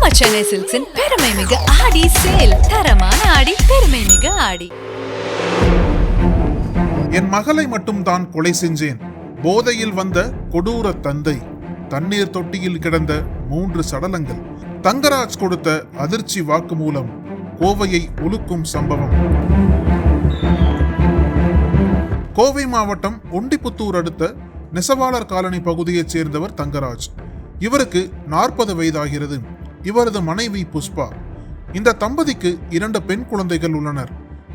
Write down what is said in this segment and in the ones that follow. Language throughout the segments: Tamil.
நம்ம சென்னை சில்க்ஸின் பெருமை மிகு ஆடி சேல் தரமான ஆடி பெருமை மிகு ஆடி. என் மகளை மட்டும் தான் கொலை செஞ்சேன். போதையில் வந்த கொடூர தந்தை தண்ணீர் தொட்டியில் கிடந்த மூன்று சடலங்கள் தங்கராஜ் கொடுத்த அதிர்ச்சி வாக்குமூலம் கோவையை உலுக்கும் சம்பவம். கோவை மாவட்டம் ஒண்டிப்புத்தூர் அடுத்த நெசவாளர் காலனி பகுதியைச் சேர்ந்தவர் தங்கராஜ். இவருக்கு நாற்பது வயதாகிறது. இவரது மனைவி புஷ்பா. இந்த தம்பதிக்கு இரண்டு பெண் குழந்தைகள் உள்ளனர்.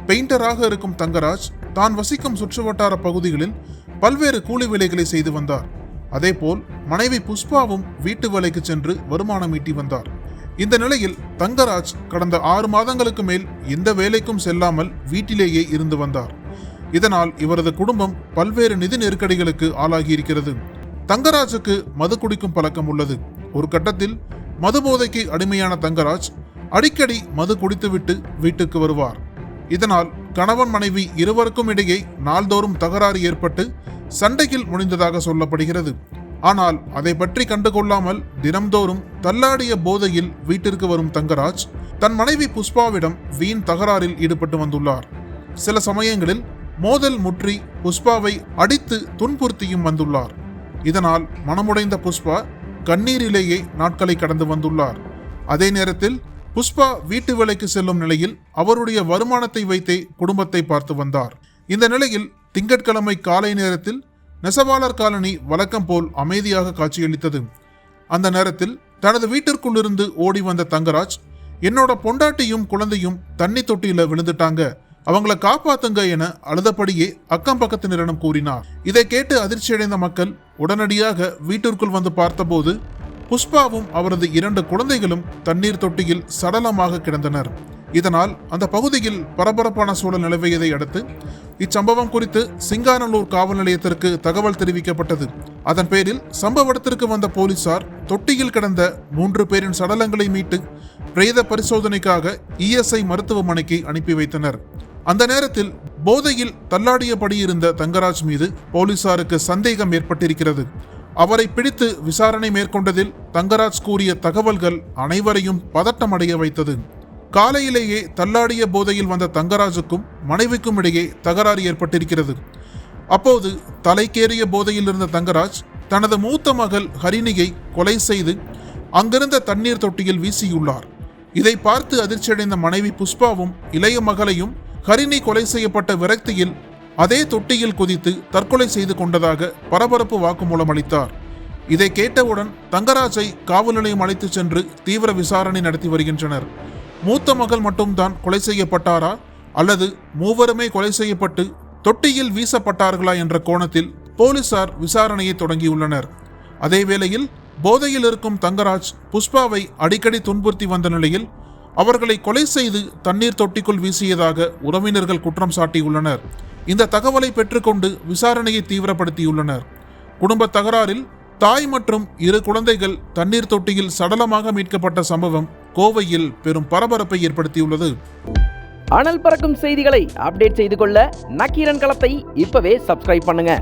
பெயிண்டராக இருக்கும் தங்கராஜ் தான் வசிக்கும் சுற்றுவட்டார பகுதிகளில் பல்வேறு கூலி வேலைகளை செய்து வந்தார். அதேபோல் மனைவி புஷ்பாவும் வீட்டு வேலைக்கு சென்று வருமானம் ஈட்டி வந்தார். இந்த நிலையில் தங்கராஜ் கடந்த ஆறு மாதங்களுக்கு மேல் எந்த வேலைக்கும் செல்லாமல் வீட்டிலேயே இருந்து வந்தார். இதனால் இவரது குடும்பம் பல்வேறு நிதி நெருக்கடிகளுக்கு ஆளாகியிருக்கிறது. தங்கராஜுக்கு மது குடிக்கும் பழக்கம் உள்ளது. ஒரு கட்டத்தில் மது போதைக்கு அடிமையான தங்கராஜ் அடிக்கடி மது குடித்துவிட்டு வீட்டுக்கு வருவார். இதனால் கணவன் மனைவி இருவருக்கும் இடையே நாள்தோறும் தகராறு ஏற்பட்டு சண்டையில் முடிந்ததாக சொல்லப்படுகிறது. ஆனால் அதை பற்றி கண்டுகொள்ளாமல் தினம்தோறும் தள்ளாடிய போதையில் வீட்டிற்கு வரும் தங்கராஜ் தன் மனைவி புஷ்பாவிடம் வீண் தகராறில் ஈடுபட்டு வந்துள்ளார். சில சமயங்களில் மோதல் முற்றி புஷ்பாவை அடித்து துன்புறுத்தியும் வந்துள்ளார். இதனால் மனமுடைந்த புஷ்பா கண்ணீரிலேயே நாட்களை கடந்து வந்துள்ளார். அதே நேரத்தில் புஷ்பா வீட்டு வேலைக்கு செல்லும் நிலையில் அவருடைய வருமானத்தை வைத்தே குடும்பத்தை பார்த்து வந்தார். இந்த நிலையில் திங்கட்கிழமை காலை நேரத்தில் நெசவாளர் காலனி வழக்கம் போல் அமைதியாக காட்சியளித்தது. அந்த நேரத்தில் தனது வீட்டிற்குள்ளிருந்து ஓடி வந்த தங்கராஜ் என்னோட பொண்டாட்டியும் குழந்தையும் தண்ணி தொட்டியில விழுந்துட்டாங்க. அவங்கள காப்பாத்துங்க என அழுதபடியே அக்கம் பக்கத்தினரிடம் கூறினார். இதை கேட்டு அதிர்ச்சியடைந்த மக்கள் உடனடியாக வீட்டிற்குள் வந்து பார்த்தபோது புஷ்பாவும் அவரது இரண்டு குழந்தைகளும் தண்ணீர் தொட்டியில் சடலமாக கிடந்தனர். இதனால் அந்த பகுதியில் பரபரப்பான சூழல் நிலவியதை அடுத்து இச்சம்பவம் குறித்து சிங்காநல்லூர் காவல் நிலையத்திற்கு தகவல் தெரிவிக்கப்பட்டது. அதன் பேரில் சம்பவ இடத்திற்கு வந்த போலீசார் தொட்டியில் கிடந்த மூன்று பேரின் சடலங்களை மீட்டு பிரேத பரிசோதனைக்காக இஎஸ்ஐ மருத்துவமனைக்கு அனுப்பி வைத்தனர். அந்த நேரத்தில் போதையில் தள்ளாடியபடி இருந்த தங்கராஜ் மீது போலீசாருக்கு சந்தேகம் ஏற்பட்டிருக்கிறது. அவரை பிடித்து விசாரணை மேற்கொண்டதில் தங்கராஜ் கூறிய தகவல்கள் அனைவரையும் பதட்டமடைய வைத்தது. காலையிலேயே தள்ளாடிய போதையில் வந்த தங்கராஜுக்கும் மனைவிக்கும் இடையே தகராறு ஏற்பட்டிருக்கிறது. அப்போது தலைக்கேறிய போதையில் இருந்த தங்கராஜ் தனது மூத்த மகள் ஹரிணியை கொலை செய்து அங்கிருந்த தண்ணீர் தொட்டியில் வீசியுள்ளார். இதை பார்த்து அதிர்ச்சியடைந்த மனைவி புஷ்பாவும் இளைய மகளையும் ஹரிணி கொலை செய்யப்பட்ட விரக்தியில் அதே தொட்டியில் குதித்து தற்கொலை செய்து கொண்டதாக பரபரப்பு வாக்குமூலம் அளித்தார். இதை கேட்டவுடன் தங்கராஜை காவல் நிலையம் அழைத்துச் சென்று தீவிர விசாரணை நடத்தி வருகின்றனர். மூத்த மகள் மட்டும்தான் கொலை செய்யப்பட்டாரா? அல்லது மூவருமே கொலை செய்யப்பட்டு தொட்டியில் வீசப்பட்டார்களா என்ற கோணத்தில் போலீசார் விசாரணையை தொடங்கியுள்ளனர். அதே வேளையில் போதையில் இருக்கும் தங்கராஜ் புஷ்பாவை அடிக்கடி துன்புறுத்தி வந்த நிலையில் அவர்களை கொலை செய்து தண்ணீர் தொட்டிக்குள் வீசியதாக உறவினர்கள் குற்றம் சாட்டியுள்ளனர். இந்த தகவலை பெற்றுக்கொண்டு விசாரணையை தீவிரப்படுத்தியுள்ளனர். குடும்ப தகராறில் தாய் மற்றும் இரு குழந்தைகள் தண்ணீர் தொட்டியில் சடலமாக மீட்கப்பட்ட சம்பவம் கோவையில் பெரும் பரபரப்பை ஏற்படுத்தியுள்ளது. அனல் பறக்கும் செய்திகளை அப்டேட் செய்து கொள்ள நக்கீரன் களத்தை இப்பவே சப்ஸ்கிரைப் பண்ணுங்க.